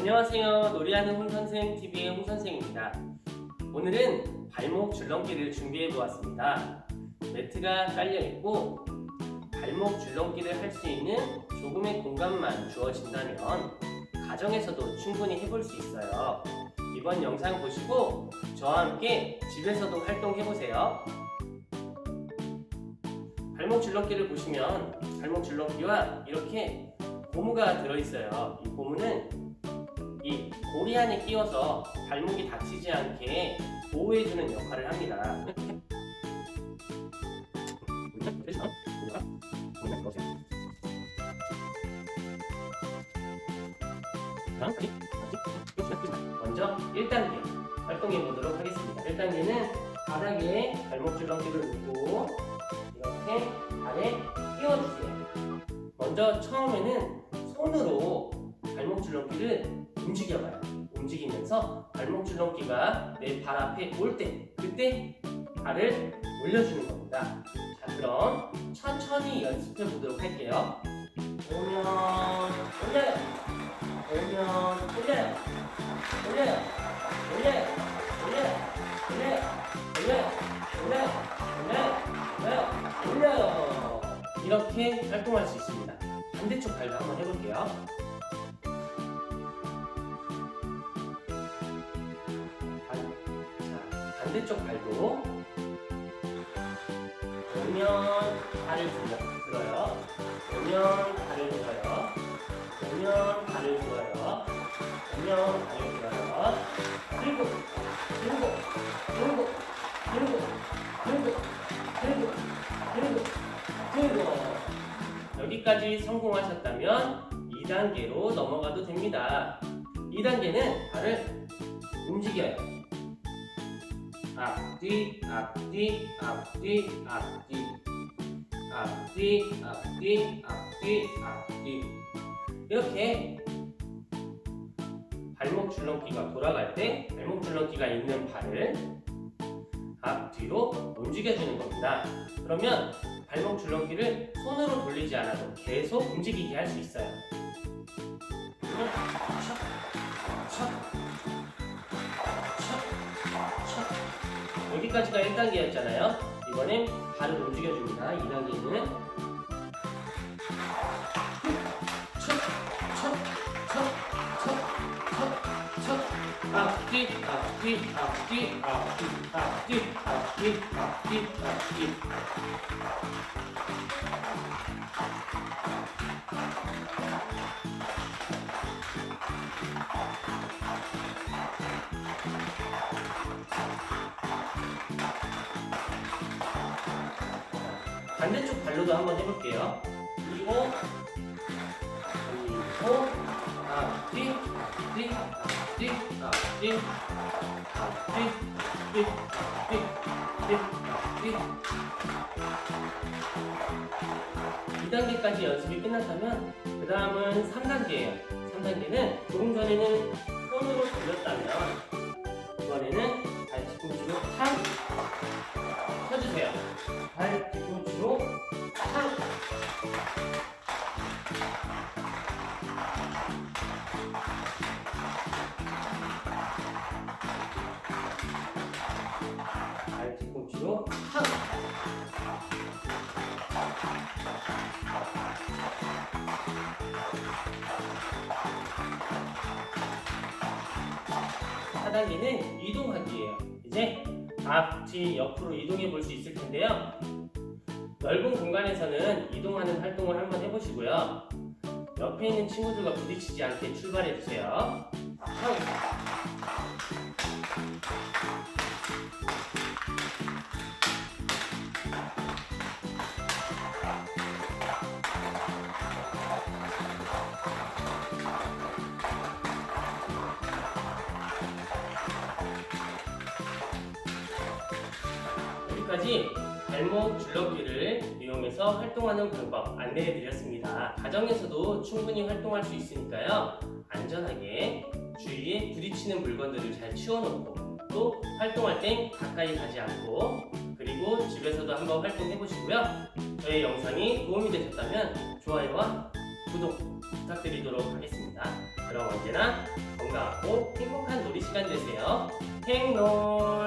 안녕하세요. 놀이하는 홍선생 TV의 홍선생입니다. 오늘은 발목 줄넘기를 준비해 보았습니다. 매트가 깔려 있고 발목 줄넘기를 할 수 있는 조금의 공간만 주어진다면 가정에서도 충분히 해볼 수 있어요. 이번 영상 보시고 저와 함께 집에서도 활동해 보세요. 발목 줄넘기를 보시면 발목 줄넘기와 이렇게 고무가 들어있어요. 이 고무는 이 고리 안에 끼워서 발목이 다치지 않게 보호해주는 역할을 합니다. 먼저 1단계 활동해 보도록 하겠습니다. 1단계는 바닥에 발목 줄넘기를 놓고 이렇게 발에 끼워주세요. 먼저 처음에는 손으로 발목 줄넘기를 움직여봐요. 움직이면서 발목 줄넘기가 내 발 앞에 올 때, 그때 발을 올려주는 겁니다. 자, 그럼 천천히 연습해 보도록 할게요. 오면 올려요. 오면 올려요. 올려요. 올려요. 올려요. 올려요. 올려요. 올려요. 올려요. 올려요. 올려요. 이렇게 활동할 수 있습니다. 반대쪽 발도 한번 해볼게요. 자, 반대쪽 발도 오면 발을 들어, 들어요. 오면 발을 들어요. 오면 발을 들어요. 오면 발을 들어요. 들고, 들고, 들고, 들고, 들고, 들고, 들고, 들고. 여기까지 성공하셨다면 2단계로 넘어가도 됩니다. 2단계는 발을 움직여요. 앞뒤, 앞뒤, 앞뒤, 앞뒤. 앞뒤, 앞뒤, 앞뒤, 앞뒤. 이렇게 발목 줄넘기가 돌아갈 때 발목 줄넘기가 있는 발을 앞뒤로 움직여주는 겁니다. 그러면 발목 줄넘기를 손으로 돌리지 않아도 계속 움직이게 할 수 있어요. 촥, 촥, 여기까지가 1단계였잖아요. 이번엔 발을 움직여줍니다. 2단계는 앞뒤 앞뒤 앞뒤 앞뒤 앞뒤 앞뒤 앞뒤 앞뒤 반대쪽 발로도 한번 해볼게요. 그리고 그리고 하나 뒤, 뒤, 뒤, 하나 뒤, 뒤, 뒤, 뒤, 뒤, 뒤. 2단계까지 연습이 끝났다면 그 다음은 3단계예요. 3단계는 조금 전에는 발 뒤꿈치로 탕 사단계는 이동하기예요. 이제 앞, 뒤, 옆으로 이동해 볼 수 있을 텐데요. 넓은 공간에서는 이동하는 활동을 한번 해보시고요. 옆에 있는 친구들과 부딪히지 않게 출발해 주세요. 탕. 여기까지 발목 줄넘기를 이용해서 활동하는 방법 안내해 드렸습니다. 가정에서도 충분히 활동할 수 있으니까요. 안전하게 주위에 부딪히는 물건들을 잘 치워놓고 또 활동할 땐 가까이 가지 않고 그리고 집에서도 한번 활동해 보시고요. 저희 영상이 도움이 되셨다면 좋아요와 구독 부탁드리도록 하겠습니다. 그럼 언제나 건강하고 행복한 놀이 시간 되세요. 행놀!